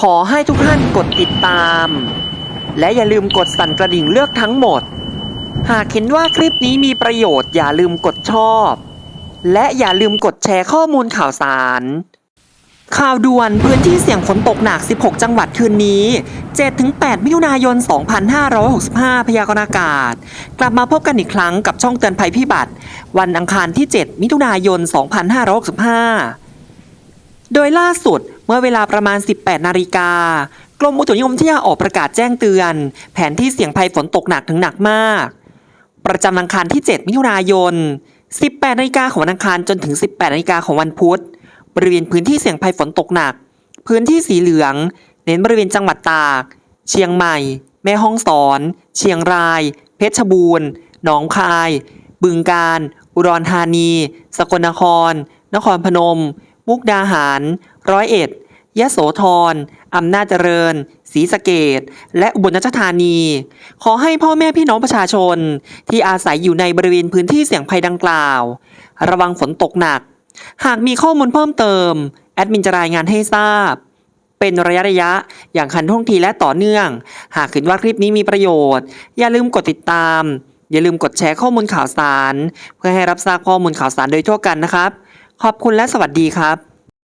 ขอให้ทุกท่านกดติดตาม และอย่าลืมกดสั่นกระดิ่งเลือกทั้งหมด หากเห็นว่าคลิปนี้มีประโยชน์อย่าลืมกดชอบ และอย่าลืมกดแชร์ข้อมูลข่าวสาร ข่าวด่วนพื้นที่เสี่ยงฝนตกหนัก 16 จังหวัดคืนนี้ 7-8 มิถุนายน 2565 พยากรณ์อากาศ กลับมาพบกันอีกครั้งกับช่องเตือนภัยพิบัติ วันอังคารที่ 7 มิถุนายน 2565 โดยล่าสุด เมื่อเวลาประมาณ 18 นาฬิกากรมอุตุนิยมวิทยาออกประกาศแจ้งเตือน แผนที่เสี่ยงภัยฝนตกหนักถึงหนักมาก ประจำอังคารที่ 7 มิถุนายน 18 นาฬิกาของวันอังคารจนถึง 18 นาฬิกาของวันพุธ บริเวณพื้นที่เสี่ยงภัยฝนตกหนัก พื้นที่สีเหลือง เน้นบริเวณจังหวัดตาก เชียงใหม่ แม่ฮ่องสอน เชียงราย เพชรบูรณ์ หนองคาย บึงกาฬ อุดรธานี สกลนคร นครพนม มุกดาหาร ร้อยเอ็ด ยะโสธร อำนาจเจริญ ศรีสะเกดและอุบลราชธานี ขอให้พ่อแม่พี่น้องประชาชน ที่อาศัยอยู่ในบริเวณพื้นที่เสี่ยงภัยดังกล่าว ระวังฝนตกหนัก หากมีข้อมูลเพิ่มเติม แอดมินจะรายงานให้ทราบ เป็นระยะระยะ อย่างคันท่วงทีและต่อเนื่อง หากเห็นว่าคลิปนี้มีประโยชน์ อย่าลืมกดติดตามอย่าลืมกดแชร์ข้อมูลข่าวสาร เพื่อให้รับทราบข้อมูลข่าวสารโดยทั่วกันนะครับ ขอบคุณและสวัสดีครับ